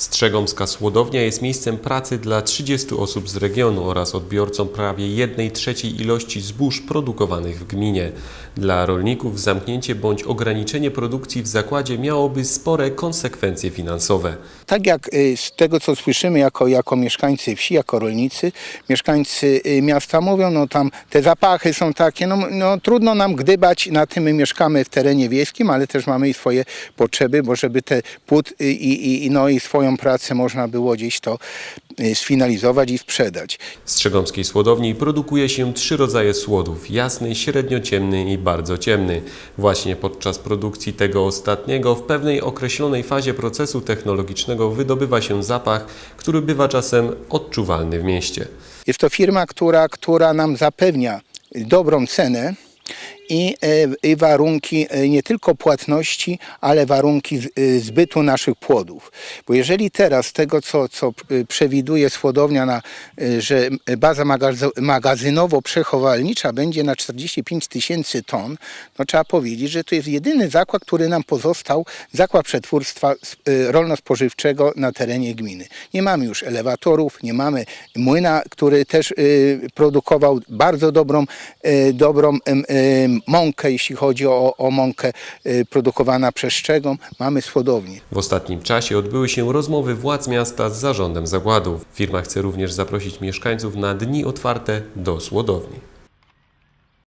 Strzegomska Słodownia jest miejscem pracy dla 30 osób z regionu oraz odbiorcą prawie 1 trzeciej ilości zbóż produkowanych w gminie. Dla rolników zamknięcie bądź ograniczenie produkcji w zakładzie miałoby spore konsekwencje finansowe. Tak jak y, z tego, co słyszymy jako, jako mieszkańcy wsi, jako rolnicy, mieszkańcy y, miasta mówią, no tam te zapachy są takie, no, no trudno nam gdybać, na tym my mieszkamy w terenie wiejskim, ale też mamy i swoje potrzeby, bo żeby te płód i, i, i, no, i swoją pracę można było gdzieś to y, sfinalizować i sprzedać. W Strzegomskiej Słodowni produkuje się trzy rodzaje słodów: jasny, średniociemny i bardzo ciemny. Właśnie podczas produkcji tego ostatniego w pewnej określonej fazie procesu technologicznego wydobywa się zapach, który bywa czasem odczuwalny w mieście. Jest to firma, która, która nam zapewnia dobrą cenę i, e, i warunki e, nie tylko płatności, ale warunki e, zbytu naszych płodów. Bo jeżeli teraz tego, co, co przewiduje Słodownia, na, że baza magazy- magazynowo-przechowalnicza będzie na 45 tysięcy ton, no trzeba powiedzieć, że to jest jedyny zakład, który nam pozostał, zakład przetwórstwa rolno-spożywczego na terenie gminy. Nie mamy już elewatorów, nie mamy młyna, który też produkował bardzo dobrą, dobrą mąkę, jeśli chodzi o, o mąkę e, produkowana przez Szczegom. Mamy słodownię. W ostatnim czasie odbyły się rozmowy władz miasta z zarządem zakładu. Firma chce również zaprosić mieszkańców na dni otwarte do Słodowni.